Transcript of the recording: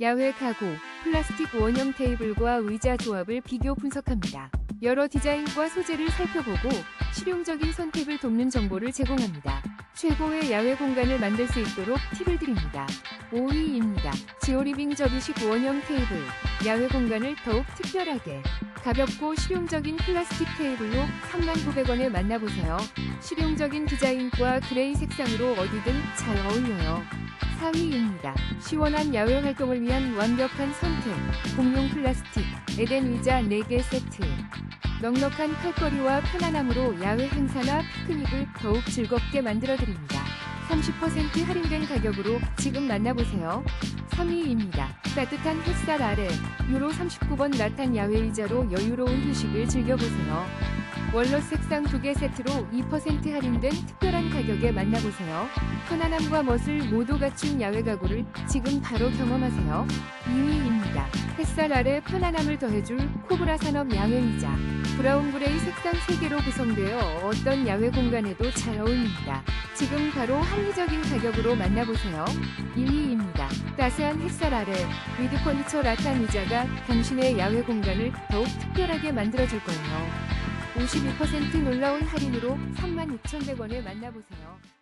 야외 가구, 플라스틱 원형 테이블과 의자 조합을 비교 분석합니다. 여러 디자인과 소재를 살펴보고 실용적인 선택을 돕는 정보를 제공합니다. 최고의 야외 공간을 만들 수 있도록 팁을 드립니다. 5위입니다. 지오리빙 접이식 원형 테이블. 야외 공간을 더욱 특별하게. 가볍고 실용적인 플라스틱 테이블로 39,900원에 만나보세요. 실용적인 디자인과 그레이 색상으로 어디든 잘 어울려요. 4위입니다. 시원한 야외 활동을 위한 완벽한 선택. 공용 플라스틱, 에덴 의자 4개 세트. 넉넉한 칼거리와 편안함으로 야외 행사나 피크닉을 더욱 즐겁게 만들어드립니다. 30% 할인된 가격으로 지금 만나보세요. 3위입니다. 따뜻한 햇살 아래 유로 39번 라탄 야외 의자로 여유로운 휴식을 즐겨보세요. 원로 색상 2개 세트로 2% 할인된 특별한 가격에 만나보세요. 편안함과 멋을 모두 갖춘 야외 가구를 지금 바로 경험하세요. 2위입니다. 햇살 아래 편안함을 더해줄 코브라 산업 야외 의자. 브라운 그레이 색상 3개로 구성되어 어떤 야외 공간에도 잘 어울립니다. 지금 바로 합리적인 가격으로 만나보세요. 1위입니다. 따스한 햇살 아래 위드 퍼니처 라탄 의자가 당신의 야외 공간을 더욱 특별하게 만들어줄 거예요. 52% 놀라운 할인으로 36,100원에 만나보세요.